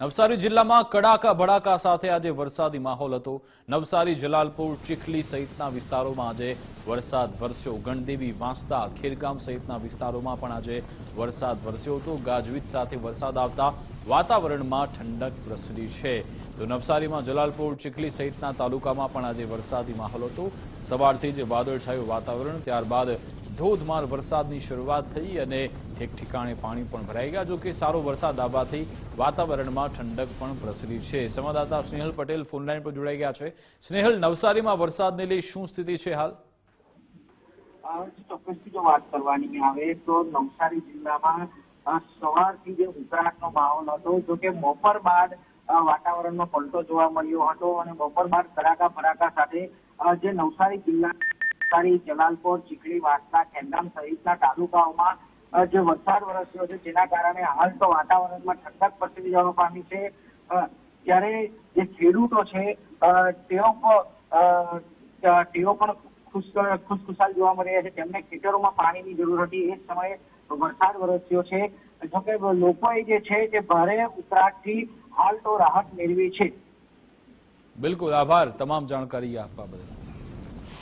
નવસારી જિલ્લામાં કડાકા ભડાકા સાથે આજે વરસાદી માહોલ હતો. નવસારી, જલાલપુર, ચીખલી સહિતના વિસ્તારોમાં આજે વરસાદ વરસ્યો. ગણદેવી વાંસદા, ખેરગામ સહિતના વિસ્તારોમાં પણ આજે વરસાદ વરસ્યો હતો. ગાજવીજ સાથે વરસાદ આવતા વાતાવરણમાં ઠંડક પ્રસરી છે. તો નવસારીમાં જલાલપુર, ચીખલી સહિતના તાલુકામાં પણ આજે વરસાદી માહોલ હતો. સવારથી જ વાદળછાયું વાતાવરણ, ત્યારબાદ ધોધમાર વરસાદની શરૂઆત થઈ અને ઠેક ઠેકાણે પાણી પણ ભરાઈ ગયા. જોકે સારો વરસાદ આવવાથી વાતાવરણમાં ઠંડક પણ પ્રસરી છે. સંવાદદાતા સ્નેહલ પટેલ ફોનલાઈન પર જોડાઈ ગયા છે. સ્નેહલ, નવસારીમાં વરસાદને લઈ શું સ્થિતિ છે હાલ? ચોક્કસથી જો વાત કરવાની આવે તો નવસારી જિલ્લામાં સવારથી જે ઉત્તરાયણનો માહોલ હતો જો કે બપોર બાદ વાતાવરણનો પલટો જોવા મળ્યો હતો અને બપોર બાદ કડાકા ભડાકા સાથે જે નવસારી જિલ્લા નવસારી જલાલપોર ચીખલી વાસણા ખેરગામ સહિતના તાલુકાઓમાં જે વરસાદ વરસ્યો છે, જેના કારણે હાલ તો વાતાવરણમાં ઠંડક પ્રસરી જવા પામી છે. ત્યારે જે ખેડૂતો છે તેઓ તેઓ પણ ખુશ, ખુશખુશાલ જોવા મળી રહ્યા છે. તેમને ખેતરોમાં પાણીની જરૂર હતી. એ સમયે વરસાદ વરસ્યો છે. જોકે લોકોએ જે છે, તે ભારે ઉતરાટથી હાલ તો રાહત મેળવી છે. બિલકુલ આભાર. તમામ જાણકારી આપવા બદલ.